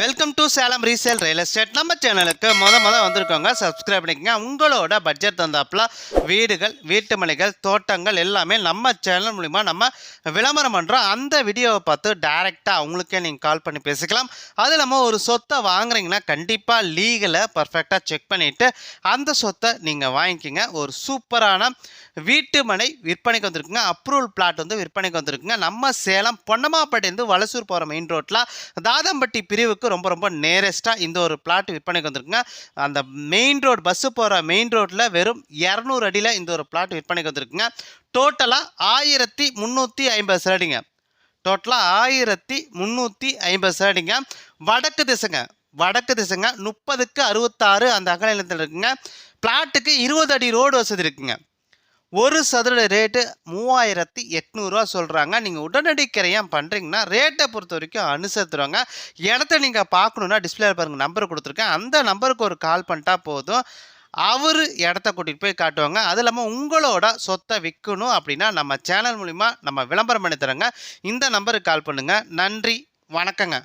Welcome to Salem resale real estate நம்ம சேனலுக்கு முத முத வந்திருக்கோங்க சப்ஸ்கிரைப் பண்ணிக்கங்க. உங்களோட பட்ஜெட் தந்தாப்புல வீடுகள் வீட்டு மனைகள் தோட்டங்கள் எல்லாமே நம்ம சேனல் மூலிமா நம்ம விளம்பரம் பண்ணுறோம் அந்த வீடியோவை பார்த்து டைரெக்டாக அவங்களுக்கே நீங்கள் கால் பண்ணி பேசிக்கலாம். அது இல்லாமல் ஒரு சொத்தை வாங்குறீங்கன்னா கண்டிப்பாக லீகலை பர்ஃபெக்டாக செக் பண்ணிவிட்டு அந்த சொத்தை நீங்கள் வாங்கிக்கிங்க. ஒரு சூப்பரான வீட்டு மனை விற்பனைக்கு வந்திருக்குங்க. அப்ரூவல் பிளாட் வந்து விற்பனைக்கு வந்திருக்குங்க. நம்ம சேலம் பொன்னமாப்பட்டிலேருந்து வலசூர் போகிற மெயின் ரோட்டில் தாதம்பட்டி பிரிவுக்கு ரொம்ப ரொம்ப நேரஸ்ட்டாக இந்த ஒரு பிளாட் விற்பனைக்கு வந்திருக்குங்க. அந்த மெயின் ரோடு பஸ்ஸு போகிற மெயின் ரோட்டில் வெறும் இரநூறு அடியில் இந்த ஒரு பிளாட் விற்பனைக்கு வந்திருக்குங்க. டோட்டலாக ஆயிரத்தி முந்நூற்றி ஐம்பது சரடிங்க டோட்டலாக ஆயிரத்தி முந்நூற்றி ஐம்பது சரடிங்க வடக்கு திசைங்க. வடக்கு திசைங்க முப்பதுக்கு அறுபத்தாறு அந்த அகல நிலத்தில் இருக்குங்க. பிளாட்டுக்கு இருபது அடி ரோடு வசதி இருக்குங்க. ஒரு சதுர ரேட்டு மூவாயிரத்தி எட்நூறுரூவா சொல்கிறாங்க நீங்கள் உடனடி கிரையம் பண்ணுறீங்கன்னா ரேட்டை பொறுத்த வரைக்கும் அனுசரித்துருவாங்க. இடத்த நீங்கள் பார்க்கணுன்னா டிஸ்பிளே பாருங்கள் நம்பர் கொடுத்துருக்கேன். அந்த நம்பருக்கு ஒரு கால் பண்ணிட்டா போதும். அவர் இடத்த கூட்டிகிட்டு போய் காட்டுவாங்க. அது இல்லாமல் உங்களோட சொத்தை விற்கணும் அப்படின்னா நம்ம சேனல் மூலிமா நம்ம விளம்பரம் பண்ணி தரோங்க. இந்த நம்பருக்கு கால் பண்ணுங்கள் நன்றி. வணக்கங்க.